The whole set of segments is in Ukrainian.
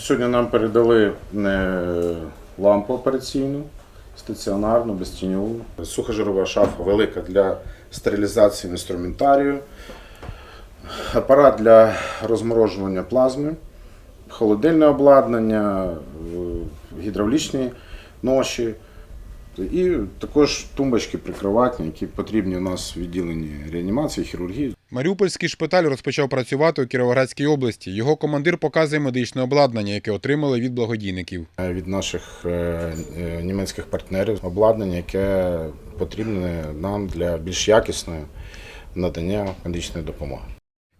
Сьогодні нам передали е, лампу операційну, стаціонарну, безтіньову, сухожирова шафа велика для стерилізації інструментарію, апарат для розморожування плазми, холодильне обладнання, е, гідравлічні ноші. І також тумбочки прикриватні, які потрібні у нас в відділенні реанімації, хірургії. Маріупольський шпиталь розпочав працювати у Кіровоградській області. Його командир показує медичне обладнання, яке отримали від благодійників. Е, від наших е, е, німецьких партнерів обладнання, яке потрібне нам для більш якісної надання медичної допомоги.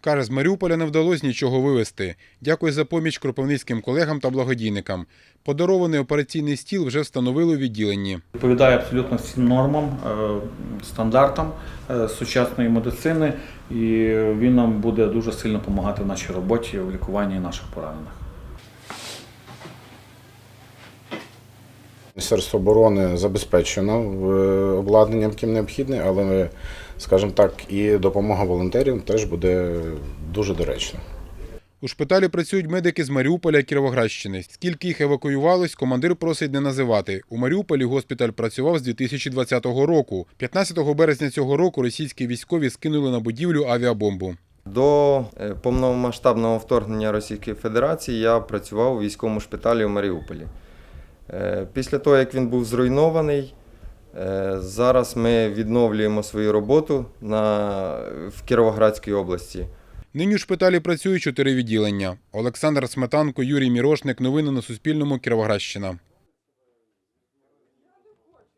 Каже, з Маріуполя не вдалося нічого вивезти. Дякую за поміч кропивницьким колегам та благодійникам. Подарований операційний стіл вже встановили у відділенні. Відповідає абсолютно всім нормам, е, стандартам е, сучасної медицини, і він нам буде дуже сильно допомагати в нашій роботі в лікуванні наших поранених. Міністерство оборони забезпечено е, обладнанням, яким необхідне, але, скажімо так, і допомога волонтерів теж буде дуже доречна. У шпиталі працюють медики з Маріуполя Кіровоградщини. Скільки їх евакуювалось, командир просить не називати. У Маріуполі госпіталь працював з 2020 року. 15 березня цього року російські військові скинули на будівлю авіабомбу. До е, повномасштабного вторгнення Російської Федерації я працював у військовому шпиталі у Маріуполі. Е, Після того, як він був зруйнований, е, зараз ми відновлюємо свою роботу на, в Кіровоградській області. Нині у шпиталі працюють чотири відділення. Олександр Сметанко, Юрій Мірошник. Новини на Суспільному. Кіровоградщина.